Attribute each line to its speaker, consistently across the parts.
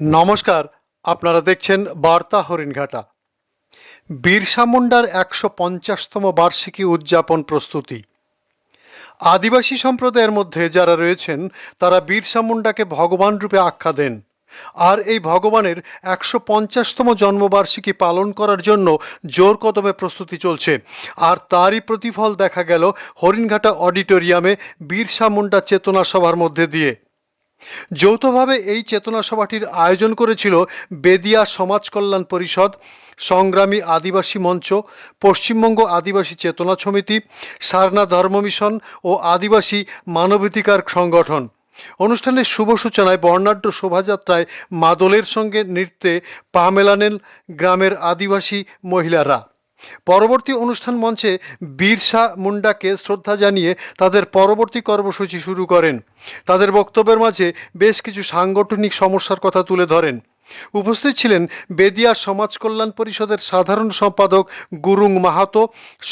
Speaker 1: নমস্কার, আপনারা দেখছেন বার্তা হরিণঘাটা। বিরসা মুন্ডার একশো পঞ্চাশতম বার্ষিকী উদযাপন প্রস্তুতি। আদিবাসী সম্প্রদায়ের মধ্যে যারা রয়েছেন, তারা বিরসা মুন্ডাকে ভগবান রূপে আখ্যা দেন। আর এই ভগবানের একশো পঞ্চাশতম জন্মবার্ষিকী পালন করার জন্য জোর কদমে প্রস্তুতি চলছে। আর তারই প্রতিফল দেখা গেল হরিণঘাটা অডিটোরিয়ামে বিরসা মুন্ডা চেতনা সভার মধ্যে দিয়ে। যৌথভাবে এই চেতনা সভাটির আয়োজন করেছিল বেদিয়া সমাজ কল্যাণ পরিষদ, সংগ্রামী আদিবাসী মঞ্চ, পশ্চিমবঙ্গ আদিবাসী চেতনা সমিতি, সারনা ধর্ম মিশন ও আদিবাসী মানবাধিকার সংগঠন। অনুষ্ঠানের শুভ সূচনায় বর্ণাঢ্য শোভাযাত্রায় মাদলের সঙ্গে নৃত্যে পা মেলানেন গ্রামের আদিবাসী মহিলারা। পরবর্তী অনুষ্ঠান মঞ্চে বীরসা মুন্ডাকে শ্রদ্ধা জানিয়ে তাদের পরবর্তী কর্মসূচি শুরু করেন। তাদের বক্তব্যের মাঝে বেশ কিছু সাংগঠনিক সমস্যার কথা তুলে ধরেন। উপস্থিত ছিলেন বেদিয়া সমাজ কল্যাণ পরিষদের সাধারণ সম্পাদক গুরুং মাহাতো,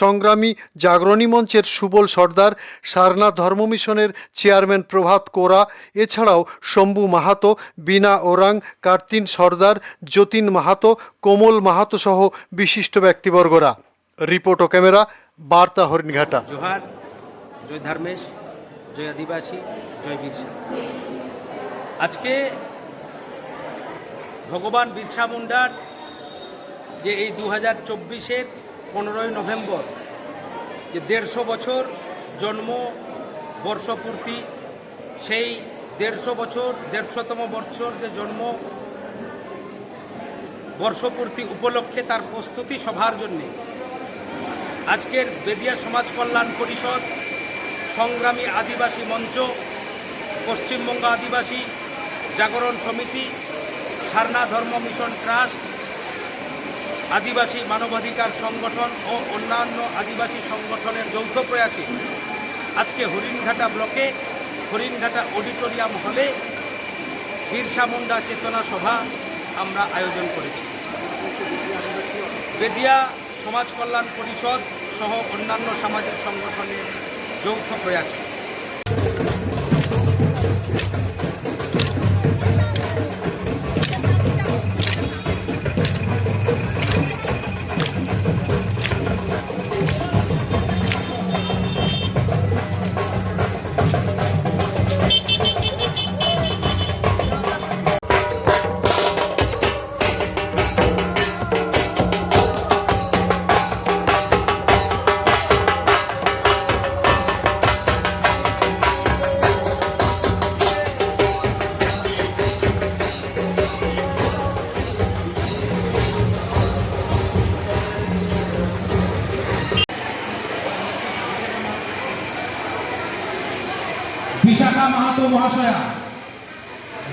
Speaker 1: সংগ্রামী জাগরণী মঞ্চের সুবল সর্দার, সারনা ধর্ম মিশনের চেয়ারম্যান প্রভাত কোরা, এছাড়াও শম্ভু মাহাতো বিনা ওরাং, কার্তিন সর্দার, যতীন মাহাতো, কোমল মাহাতো সহ বিশিষ্ট ব্যক্তিবর্গরা। রিপোর্ট ও ক্যামেরা, বার্তা হরিণঘাটা।
Speaker 2: জোহার, জয় ধর্মেশ, জয় আদিবাসী, জয় বিরসা আজকে ভগবান বিরসা মুন্ডার যে এই দু হাজার চব্বিশের পনেরোই নভেম্বর যে দেড়শো বছর জন্ম বর্ষপূর্তি, সেই দেড়শো বছর, দেড়শোতম বৎসর যে জন্ম বর্ষপূর্তি উপলক্ষে তার প্রস্তুতি সভার জন্যে আজকের বেদিয়া সমাজ কল্যাণ পরিষদ, সংগ্রামী আদিবাসী মঞ্চ, পশ্চিমবঙ্গ আদিবাসী জাগরণ সমিতি সারনা ধর্ম মিশন ট্রাস্ট, আদিবাসী মানবাধিকার সংগঠন ও অন্যান্য আদিবাসী সংগঠনের যৌথ প্রয়াসে আজকে হরিণঘাটা ব্লকে, হরিণঘাটা অডিটোরিয়াম হলে বিরসা মুন্ডা চেতনা সভা আমরা আয়োজন করেছি। বেদিয়া সমাজ কল্যাণ পরিষদ সহ অন্যান্য সামাজিক সংগঠনের যৌথ প্রয়াসে।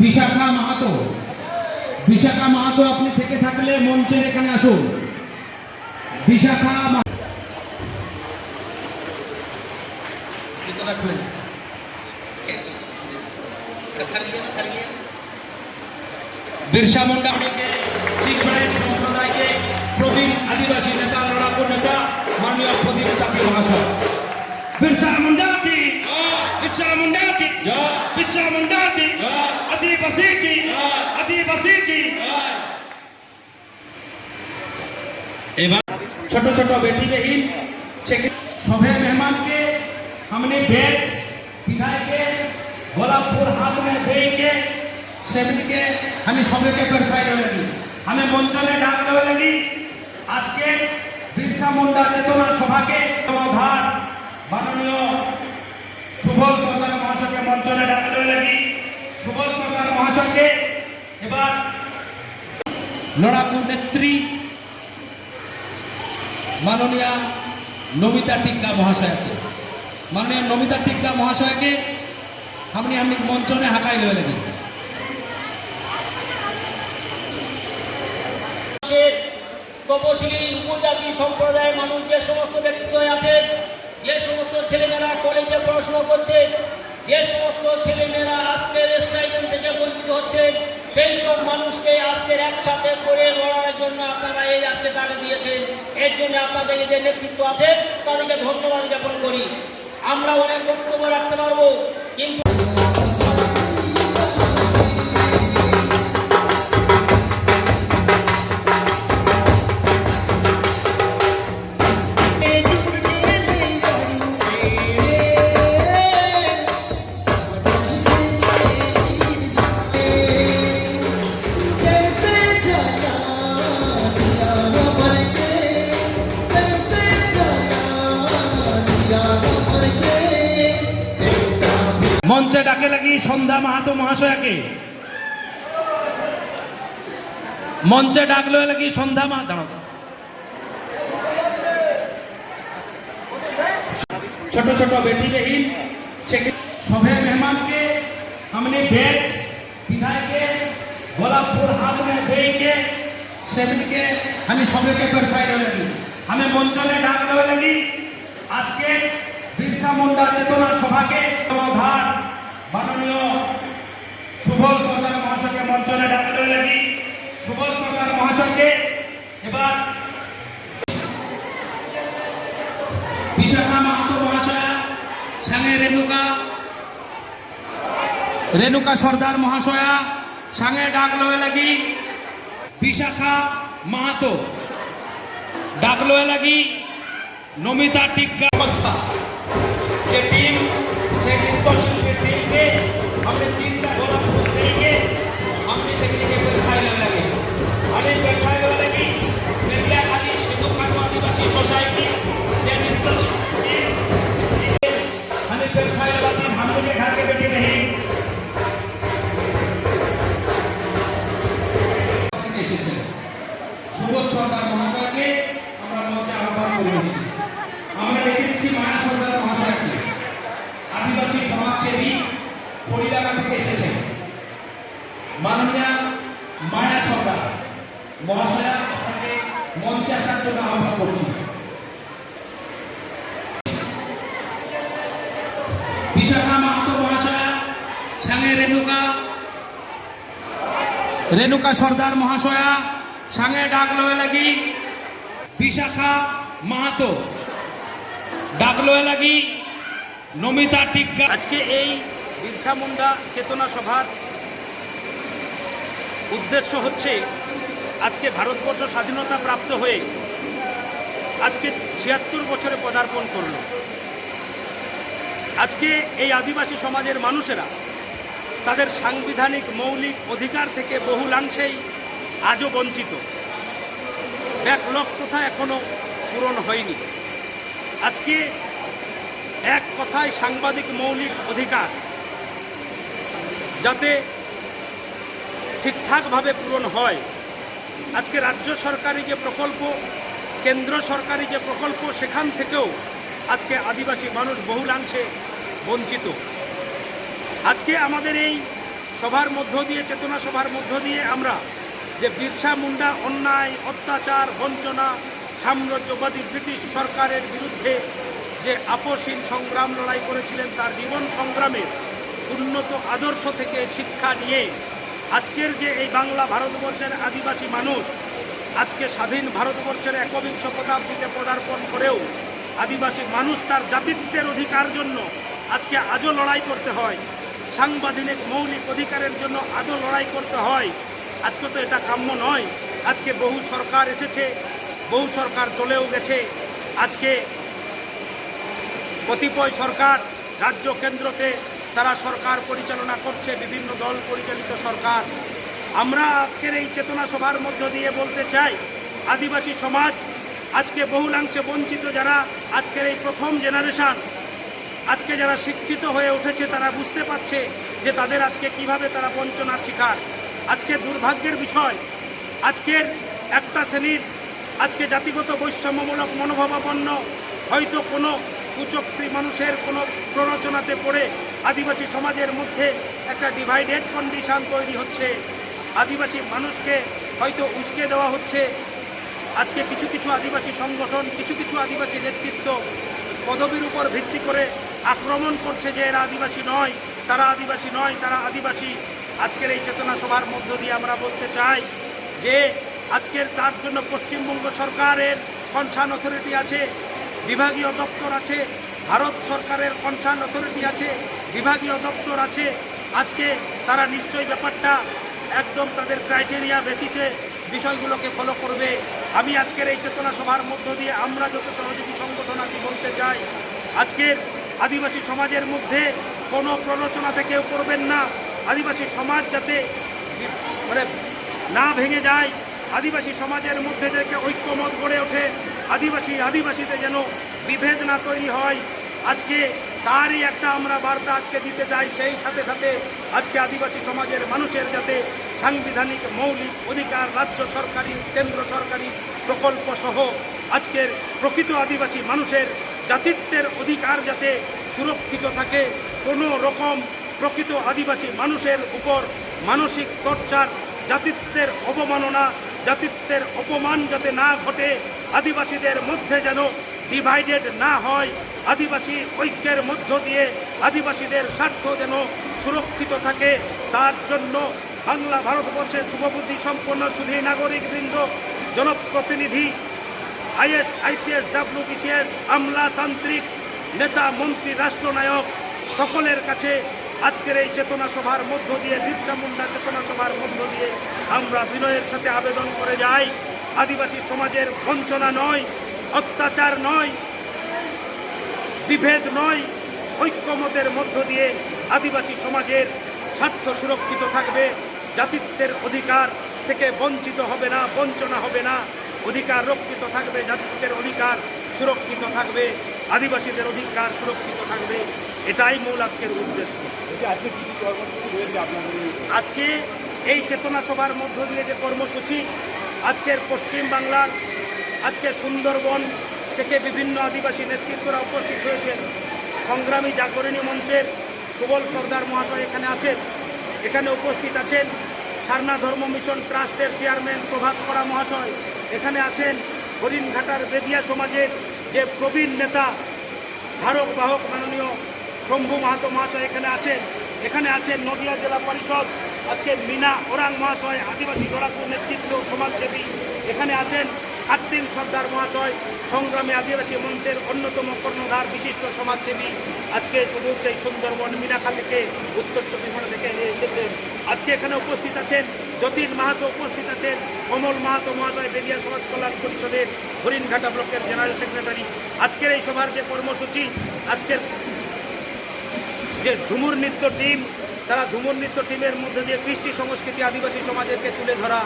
Speaker 3: বিশাখা মাহাতো। বিশাখা মাহাতো আপনি থেকে থাকলে মঞ্চের এখানে আসুন। বিশাখা বিরসা মুন্ডা সম্প্রদায়কে প্রবীণ আদিবাসী নেতা লড়াকু নেতা মাননীয় প্রদীপ তাকে মহাশয়। বিরসা মুন্ডা की बिरसा मुंडा की बिरसा मुंडा की आदिवासी की आदिवासी की एवं ছোট ছোট বেটি বেহিন सभी मेहमान के हमने भेज पिधाई के गोलाप फूल हाथ में दे के सेवन के हमें सभी के परछाई रहे लगी हमें मंचले डाक रहे लगी आज के बिरसा मुंडा चेतना सभा के समाधान মহাশয়কে এবার লড়াকু নেত্রী মাননীয়া নমিতা টিক্কা মহাশয়কে। মাননীয় নমিতা টিক্কা মহাশয়কে আপনি আপনি মঞ্চনে হাঁকাই লয়ে লাগি
Speaker 4: তপশিলি উপজাতি সম্প্রদায়ের মানুষ যে সমস্ত ব্যক্তিদ্বয় আছে যে সমস্ত ছেলেমেয়েরা কলেজে পড়াশোনা করছে যে সমস্ত ছেলেমেয়েরা আজকের স্টাইডেন থেকে বঞ্চিত হচ্ছে, সেই সব মানুষকে আজকের একসাথে করে লড়ার জন্য আপনারা এই আজকে ডাকে দিয়েছেন। এর জন্য আপনাদের যে নেতৃত্ব আছে, তাদেরকে ধন্যবাদ জ্ঞাপন করি। আমরা অনেক বক্তব্য রাখতে পারব, কিন্তু
Speaker 3: মাহাতো মহাশয়াকে মঞ্চে ডাকলো লাগি সন্ধ্যা মা দাঁড়াও ছোট ছোট बेटी बहन से- सभी मेहमान के हमने बेच पिधाई के गोलाप फूल हाथ में दे के सेवन के हमें सभी के परछाई रहे लगी हमें मंचले डाक रहे लगी आज के बिरसा मुंडा चेतना सभा के समाधान माननीय সুবল সরকার মহাশয়কে মঞ্চলে ডাক রয়ে লাগি সুবল সরকার মহাশয়কে এবার বিশাখা মাহাতো মহাশয়া, সাঙে রেণুকা রেণুকা সর্দার মহাশয়া, সাঙে ডাক লয়ে লাগি, বিশাখা মাহাতো। ডাক লয়ে লাগি, নমিতা টিকা অবস্থা রেণুকা সর্দার মহাশয়া সাঙে ডাক লয়ে লাগি বিশাখা মাহাতো। ডাক লয়ে লাগি নমিতা টিকা
Speaker 2: আজকে এই বিরসা মুন্ডা চেতনা সভার উদ্দেশ্য হচ্ছে আজকে ভারতবর্ষ স্বাধীনতা প্রাপ্ত হয়ে আজকে ছিয়াত্তর বছরে পদার্পণ করল। আজকে এই আদিবাসী সমাজের মানুষেরা তাদের সাংবিধানিক মৌলিক অধিকার থেকে বহুলাংশেই আজও বঞ্চিত। ব্যাকলগ প্রথা এখনও পূরণ হয়নি। আজকে এক কথায় সাংবাদিক মৌলিক অধিকার, যাতে ঠিকঠাকভাবে পূরণ হয়। আজকে রাজ্য সরকারি যে প্রকল্প, কেন্দ্র সরকারি যে প্রকল্প, সেখান থেকেও আজকে আদিবাসী মানুষ বহুলাংশে বঞ্চিত। আজকে আমাদের এই সভার মধ্য দিয়ে, চেতনা সভার মধ্য দিয়ে আমরা যে বিরসা মুন্ডা অন্যায়, অত্যাচার, বঞ্চনা, সাম্রাজ্যবাদী ব্রিটিশ সরকারের বিরুদ্ধে যে আপসীন সংগ্রাম লড়াই করেছিলেন, তার জীবন সংগ্রামের উন্নত আদর্শ থেকে শিক্ষা নিয়ে আজকের যে এই বাংলা ভারতবর্ষের আদিবাসী মানুষ আজকে স্বাধীন ভারতবর্ষের একবিংশ শতাব্দীতে পদার্পণ করেও আদিবাসী মানুষ তার জাতিত্বের অধিকার জন্য আজকে আজও লড়াই করতে হয়। সাংবিধানিক মৌলিক অধিকারের জন্য আদৌ লড়াই করতে হয়? আজকে তো এটা কাম্য নয়। আজকে বহু সরকার এসেছে, বহু সরকার চলেও গেছে। আজকে কতিপয় সরকার রাজ্য কেন্দ্রতে তারা সরকার পরিচালনা করছে, বিভিন্ন দল পরিচালিত সরকার। আমরা আজকের এই চেতনা সভার মধ্য দিয়ে বলতে চাই, আদিবাসী সমাজ, আজকে বহুলাংশে বঞ্চিত যারা, আজকের এই প্রথম জেনারেশন আজকে যারা শিক্ষিত হয়ে উঠেছে, তারা বুঝতে পারছে যে তাদের আজকে কীভাবে তারা বঞ্চনার শিকার। আজকে দুর্ভাগ্যের বিষয়। আজকের একটা শ্রেণির, আজকে জাতিগত বৈষম্যমূলক মনোভাবাপন্ন হয়তো কোনো কুচক্রী মানুষের কোনো প্ররোচনাতে পড়ে আদিবাসী সমাজের মধ্যে একটা ডিভাইডেড কন্ডিশন তৈরি হচ্ছে। আদিবাসী মানুষকে হয়তো উস্কে দেওয়া হচ্ছে। আজকে কিছু কিছু আদিবাসী সংগঠন, কিছু কিছু আদিবাসী নেতৃত্ব পদবীর উপর ভিত্তি করে আক্রমণ করছে যে এরা আদিবাসী নয়, তারা আদিবাসী নয়, তারা আদিবাসী। আজকের এই চেতনা সভার মধ্য দিয়ে আমরা বলতে চাই যে, আজকের তার জন্য পশ্চিমবঙ্গ সরকারের কনসার্ন অথরিটি আছে, বিভাগীয় দপ্তর আছে, ভারত সরকারের কনসার্ন অথরিটি আছে, বিভাগীয় দপ্তর আছে। আজকে তারা নিশ্চয়ই ব্যাপারটা একদম তাদের ক্রাইটেরিয়া বেসিসে বিষয়গুলোকে ফলো করবে। আমি আজকের এই চেতনা সভার মধ্য দিয়ে আমরা যত সহযোগী সংগঠন আছি বলতে চাই, আজকের আদিবাসী সমাজের মধ্যে কোনো প্ররোচনা থেকে করবেন না। আদিবাসী সমাজ যাতে মানে না ভেঙে যায়, আদিবাসী সমাজের মধ্যে থেকে ঐক্যমত গড়ে ওঠে, আদিবাসী আদিবাসীতে যেন বিভেদ না তৈরি হয়। আজকে তারই একটা আমরা বার্তা আজকে দিতে চাই, সেই সাথে সাথে আজকে আদিবাসী সমাজের মানুষের যাতে সাংবিধানিক, মৌলিক অধিকার, রাজ্য সরকারি, কেন্দ্র সরকারি প্রকল্প সহ আজকের প্রকৃত আদিবাসী মানুষের জাতিত্বের অধিকার যাতে সুরক্ষিত থাকে, কোনো রকম প্রকৃত আদিবাসী মানুষের উপর মানসিক টর্চার, জাতিত্বের অবমাননা, জাতিত্বের অপমান যাতে না ঘটে, আদিবাসীদের মধ্যে যেন ডিভাইডেড না হয়, আদিবাসী ঐক্যের মধ্য দিয়ে আদিবাসীদের স্বার্থ যেন সুরক্ষিত থাকে, তার জন্য বাংলা ভারতবর্ষের শুভবুদ্ধি সম্পন্ন সুধী নাগরিকবৃন্দ, জনপ্রতিনিধি আইএস, আইপিএস, ডাব্লিউবিসিএস, আমলাতান্ত্রিক নেতা, মন্ত্রী, রাষ্ট্রনায়ক সকলের কাছে আজকের এই চেতনা সভার মধ্য দিয়ে, বিরসা মুন্ডা চেতনা সভার মধ্য দিয়ে আমরা বিনয়ের সাথে আবেদন করে যাই। আদিবাসী সমাজের বঞ্চনা নয়, অত্যাচার নয়, বিভেদ নয়, ঐক্যমতের মধ্য দিয়ে আদিবাসী সমাজের স্বার্থ সুরক্ষিত থাকবে। জাতিত্বের অধিকার থেকে বঞ্চিত হবে না, বঞ্চনা হবে না। অধিকার রক্ষিত থাকবে জাতিত্বের অধিকার সুরক্ষিত থাকবে আদিবাসীদের অধিকার সুরক্ষিত থাকবে এটাই মূল আজকের উদ্দেশ্য।
Speaker 5: আজকে কি কি কর্মসূচি রয়েছে আপনাদের
Speaker 2: আজকে এই চেতনা সভার মধ্য দিয়ে যে কর্মসূচি আজকের পশ্চিম বাংলার আজকে সুন্দরবন থেকে বিভিন্ন আদিবাসী নেতৃত্বরা উপস্থিত হয়েছেন। সংগ্রামী জাগরণী মঞ্চের সুবল সর্দার মহাশয় এখানে আছেন এখানে উপস্থিত আছেন সারনা ধর্ম মিশন ট্রাস্টের চেয়ারম্যান প্রভাত করা মহাশয় এখানে আছেন হরিণঘাটার বেদিয়া সমাজের যে প্রবীণ নেতা, ধারক, বাহক, মাননীয় শম্ভু মাহাতো মহাশয় এখানে আছেন। এখানে আছেন নদিয়া জেলা পরিষদ, আজকে মিনা ওরাং মহাশয়, আদিবাসী জোড়াপুর নেতৃত্ব সমাজসেবী। এখানে আছেন কার্তিন সর্দার মহাশয় সংগ্রামী আদিবাসী মঞ্চের অন্যতম কর্ণধার, বিশিষ্ট সমাজসেবী। আজকে শুধু সেই সুন্দরবন মিনাখা থেকে উত্তর চব্বিশ পরগনা থেকে এসেছেন। আজকে এখানে উপস্থিত আছেন যতীন মাহাতো, উপস্থিত আছেন কমল মাহাতো মহাশয়, বেদিয়া সমাজ কল্যাণ পরিষদের হরিণঘাটা ব্লকের জেনারেল সেক্রেটারি। আজকের এই সভার যে কর্মসূচি, আজকের যে ঝুমুর নৃত্য টিম তারা ঝুমুর নৃত্য টিমের মধ্যে দিয়ে কৃষ্টি সংস্কৃতি আদিবাসী সমাজেরকে তুলে ধরা,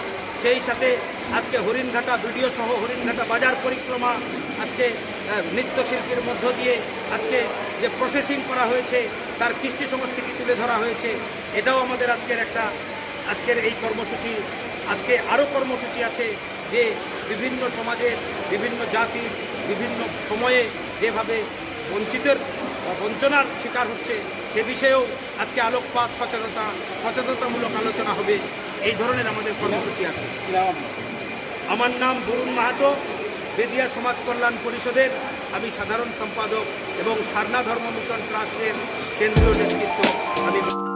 Speaker 2: সেই সাথে আজকে হরিণঘাটা ভিডিও সহ হরিণঘাটা বাজার পরিক্রমা, আজকে নৃত্যশিল্পীর মধ্য দিয়ে আজকে যে প্রসেসিং করা হয়েছে, তার কৃষ্টি সংস্কৃতি তুলে ধরা হয়েছে, এটাও আমাদের আজকের একটা, আজকের এই কর্মসূচি, আজকে আরও কর্মসূচি আছে যে বিভিন্ন সমাজের, বিভিন্ন জাতির বিভিন্ন সময়ে যেভাবে বঞ্চিতের বঞ্চনার শিকার হচ্ছে সে বিষয়েও আজকে আলোকপাত, সচেতনতা, সচেতনতামূলক আলোচনা হবে। এই ধরনের আমাদের কর্মসূচি আছে। আমার নাম বরুণ মাহাতো, বেদিয়া সমাজ কল্যাণ পরিষদের আমি সাধারণ সম্পাদক এবং সারনা ধর্ম মিশন ট্রাস্টের কেন্দ্রীয় নেতৃত্ব আমি।